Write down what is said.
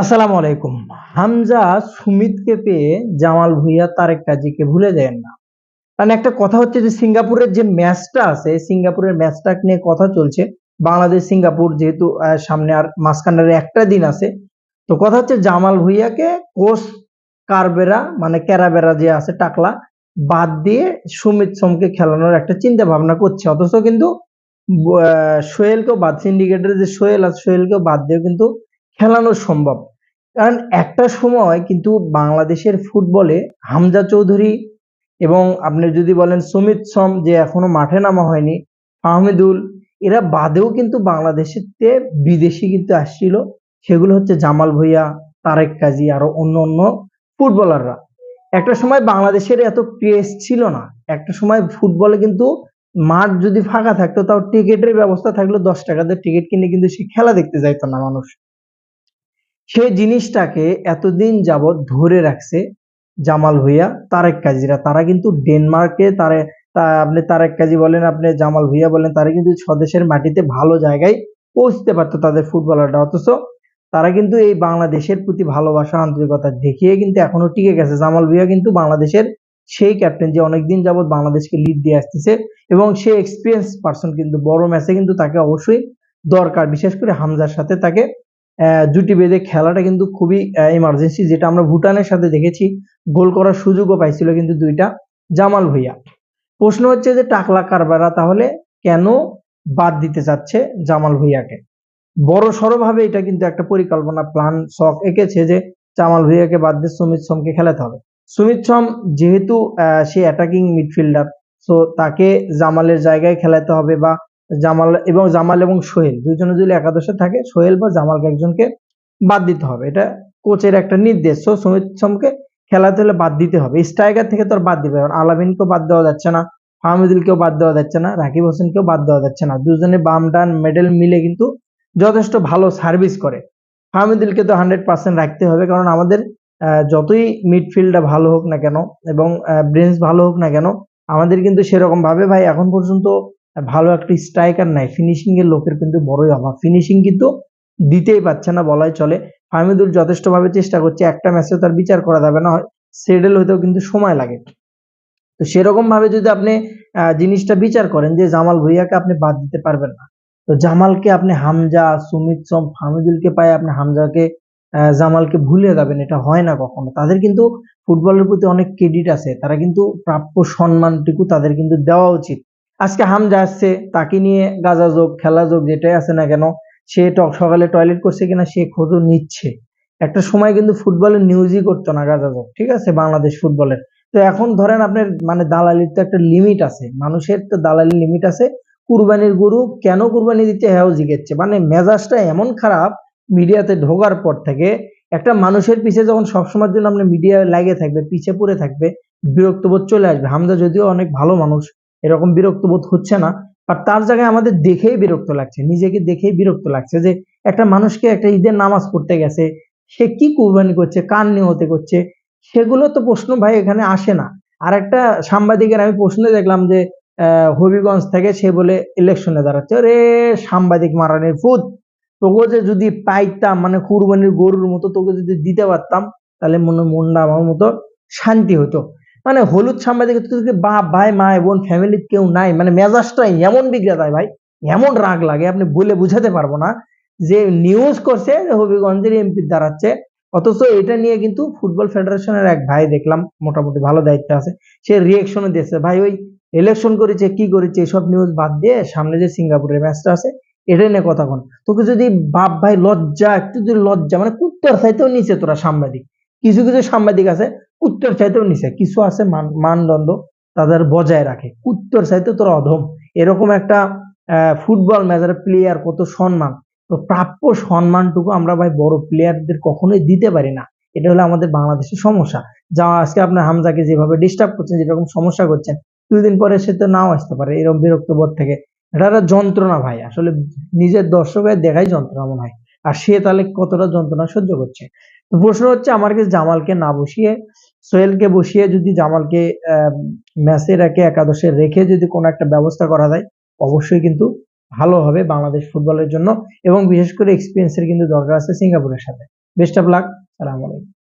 আসসালামু আলাইকুম। হামজা সুমিতকে পেয়ে জামাল ভুঁইয়া তারেক কাজীকে ভুলে যায় না। কারণ একটা কথা হচ্ছে যে, সিঙ্গাপুরের যে ম্যাচটা আছে, সিঙ্গাপুরের ম্যাচটা নিয়ে কথা চলছে। বাংলাদেশ, সিঙ্গাপুর যেহেতু সামনে আর মাঝখানের একটা দিন আছে। তো কথা হচ্ছে জামাল ভুঁইয়াকে কোচ কারবেরা মানে ক্যারাবেরা যে আছে টাকলা, বাদ দিয়ে সুমিত সোমকে খেলানোর একটা চিন্তা ভাবনা করছে। অথচ কিন্তু সোহেলকেও বাদ, সিন্ডিকেটের যে সোহেল আছে, সোহেলকেও বাদ দিয়ে কিন্তু খেলানো সম্ভব। কারণ একটা সময় কিন্তু বাংলাদেশের ফুটবলে হামজা চৌধুরী এবং আপনি যদি বলেন সুমিত সম যে এখনও মাঠে নামা হয়নি, ফাহমিদুল, এরা বাদেও কিন্তু বাংলাদেশের তে বিদেশি কিন্তু আসছিল। সেগুলো হচ্ছে জামাল ভুঁইয়া, তারেক কাজী আরও অন্য অন্য ফুটবলাররা। একটা সময় বাংলাদেশের এত ক্রেজ ছিল না। একটা সময় ফুটবলে কিন্তু মাঠ যদি ফাঁকা থাকতো, তাও টিকিটের ব্যবস্থা থাকলে, দশ টাকাতে টিকিট কিনে কিন্তু সে খেলা দেখতে যাইতো না মানুষ। সেই জিনিসটাকে এতদিন যাবৎ ধরে রাখছে জামাল ভুঁইয়া, তারেক কাজীরা। তারা কিন্তু ডেনমার্কে তারা আপনি তারেক কাজী বলেন, আপনি জামাল ভুঁইয়া বলেন, তারা কিন্তু স্বদেশের মাটিতে ভালো জায়গায় পৌঁছতে পারতো তাদের ফুটবলাররা। অথচ তারা কিন্তু এই বাংলাদেশের প্রতি ভালোবাসা, আন্তরিকতা দেখিয়ে কিন্তু এখনও টিকে গেছে। জামাল ভুঁইয়া কিন্তু বাংলাদেশের সেই ক্যাপ্টেন যে অনেকদিন যাবৎ বাংলাদেশকে লিড দিয়ে আসতেছে এবং সে এক্সপিরিয়েন্স পার্সন কিন্তু, বড় ম্যাচে কিন্তু তাকে অবশ্যই দরকার। বিশেষ করে হামজার সাথে তাকে জুটি বেঁধে খেলাটা কিন্তু খুবই ইমার্জেন্সি যেটা আমরা ভুটানের সাথে দেখেছি। গোল করার সুযোগও পাইছিল কিন্তু দুইটা। জামাল ভুঁইয়া। প্রশ্ন হচ্ছে যে টাকলা কারবারা তাহলে কেন বাদ দিতে চাচ্ছে জামাল ভুঁইয়াকে? বড় সড়ভাবে এটা কিন্তু একটা পরিকল্পনা প্ল্যান শখ এঁকেছে যে জামাল ভুঁইয়াকে বাদ দিয়ে সুমিত সোমকে খেলাতে হবে। সুমিত সোম যেহেতু সে অ্যাটাকিং মিডফিল্ডার সো তাকে জামালের জায়গায় খেলাতে হবে বা জামাল এবং জামাল এবং সোহেল। দুজনে যদি একাদশে থাকে, সোহেল বা জামালকে একজনকে বাদ দিতে হবে। এটা কোচের একটা নির্দেশ। সো, সুমিত সোমকে খেলাতে হলে বাদ দিতে হবে। স্ট্রাইকার থেকে তো আর বাদ দিবে। কারণ আলামিনকেও বাদ দেওয়া যাচ্ছে না, ফাহমিদুলকেও বাদ দেওয়া যাচ্ছে না, রাকিব হোসেনকেও বাদ দেওয়া যাচ্ছে না। দুজনে বাম ডান মেডেল মিলে কিন্তু যথেষ্ট ভালো সার্ভিস করে। ফাহমিদুলকে তো হান্ড্রেড পার্সেন্ট রাখতে হবে। কারণ আমাদের যতই মিডফিল্ডটা ভালো হোক না কেন এবং ব্রেঞ্চ ভালো হোক না কেন, আমাদের কিন্তু সেরকম ভাবে ভাই এখন পর্যন্ত ভালো একটা স্ট্রাইকার নাই। ফিনিশিং এর লোকের কিন্তু বড়ই অভাব। ফিনিশিং কিন্তু দিতেই পারছে না বলাই চলে। ফাহমিদুল যথেষ্টভাবে চেষ্টা করছে, একটা ম্যাচে তার বিচার করা যাবে না সেডেল হতেও কিন্তু সময় লাগে। তো সেরকম ভাবে যদি আপনি জিনিসটা বিচার করেন যে জামাল ভুঁইয়াকে আপনি বাদ দিতে পারবেন না। তো জামালকে আপনি হামজা, সুমিত সম ফাহমিদুলকে পায় আপনি হামজাকে জামালকে ভুলে যাবেন, এটা হয় না কখনো। তাদের কিন্তু ফুটবলের প্রতি অনেক ক্রেডিট আছে। তারা কিন্তু প্রাপ্য সম্মানটুকু তাদের কিন্তু দেওয়া উচিত। আজকে হামজা আসছে, তাকে নিয়ে গাজা যোগ, খেলা যোগ যেটাই আছে না কেন, সে সকালে টয়লেট করছে কিনা সে খোঁজও নিচ্ছে। একটা সময় কিন্তু ফুটবলের নিউজই করতো না গাজা যোগ, ঠিক আছে? বাংলাদেশ ফুটবলের। তো এখন ধরেন আপনার মানে দালালির তো একটা লিমিট আছে, মানুষের তো দালালির লিমিট আছে, কুরবানির গরু কেন কুরবানি দিচ্ছে হ্যাঁ জিগেচ্ছে? মানে মেজাজটা এমন খারাপ, মিডিয়াতে ঢোকার পর থেকে একটা মানুষের পিছে যখন সবসময়ের জন্য আপনি মিডিয়া লাগে থাকবে, পিছে পড়ে থাকবে বিরক্তবোধ চলে আসবে। হামজা যদিও অনেক ভালো মানুষ এরকম বিরক্তবোধ হচ্ছে না আর তার জায়গায় আমাদের দেখেই বিরক্ত লাগছে, নিজেকে দেখেই বিরক্ত লাগছে যে একটা মানুষকে একটা ঈদের নামাজ পড়তে গেছে, সে কি কুরবানি করছে, কার নিয়তে করছে, সেগুলো তো প্রশ্ন ভাই এখানে আসে না। আর একটা সাংবাদিকের আমি প্রশ্ন দেখলাম যে হবিগঞ্জ থেকে সে বলে ইলেকশনে দাঁড়াচ্ছে, আরে সাংবাদিক মারানের ফুট তোকে যে যদি পাইতাম মানে কুরবানির গরুর মতো তোকে যদি দিতে পারতাম, তাহলে মনে মনটা আমার মতো শান্তি হতো। মানে হলুদ সাংবাদিক বাপ, ভাই, মা বোন ফ্যামিলির কেউ নাই মানে মেজাজটা এমন বিগড়ে ভাই, এমন রাগ লাগে, আপনি বলে বুঝাতে পারব না যে নিউজ করছে হবিগঞ্জের এমপি দাঁড়াচ্ছে, অথচ এটা নিয়ে কিন্তু ফুটবল ফেডারেশনের এক ভাই দেখলাম, মোটামুটি ভালো দায়িত্বে আছে, সে রিয়েকশনও দিয়েছে, ভাই, ওই ইলেকশন করেছে, কি করেছে, এসব নিউজ বাদ দিয়ে সামনে যে সিঙ্গাপুরের ম্যাচটা আছে, এটা নিয়ে কথা কন তোকে যদি বাপ, ভাই লজ্জা, একটু যদি লজ্জা মানে কুত্তর চাইতেও নিচে তোরা সাংবাদিক, কিছু কিছু সাংবাদিক আছে কুত্তর চাইতেও নিচে কিছু আছে মান মানদণ্ড তাদের বজায় রাখে। উত্তর চাইতে তোরা অধম। এরকম একটা ফুটবল ম্যাচের প্লেয়ার কত সম্মান। তো প্রাপ্য সম্মানটুকু আমরা ভাই বড় প্লেয়ারদের কখনোই দিতে পারি না। এটা হলো আমাদের বাংলাদেশের সমস্যা। যা আজকে আপনার হামজাকে যেভাবে ডিস্টার্ব করছেন, যেরকম সমস্যা করছেন, দুদিন পরে সে তো নাও আসতে পারে এরকম বিরক্ত বোধ থেকে। এটা একটা যন্ত্রণা ভাই। আসলে নিজের দর্শকের দেখাই যন্ত্রণা মনে হয়। আর সে তাহলে কতটা যন্ত্রণা সহ্য করছে? তো প্রশ্ন হচ্ছে, আমার কাছে জামালকে না বসিয়ে সোহেলকে বসিয়ে যদি জামালকে ম্যাচে রেখে, একাদশে রেখে যদি কোনো একটা ব্যবস্থা করা যায়, অবশ্যই কিন্তু ভালো হবে বাংলাদেশ ফুটবলের জন্য এবং বিশেষ করে এক্সপিরিয়েন্সের কিন্তু দরকার আছে সিঙ্গাপুরের সাথে। বেস্ট অফ লাক সালাম আলাইকুম।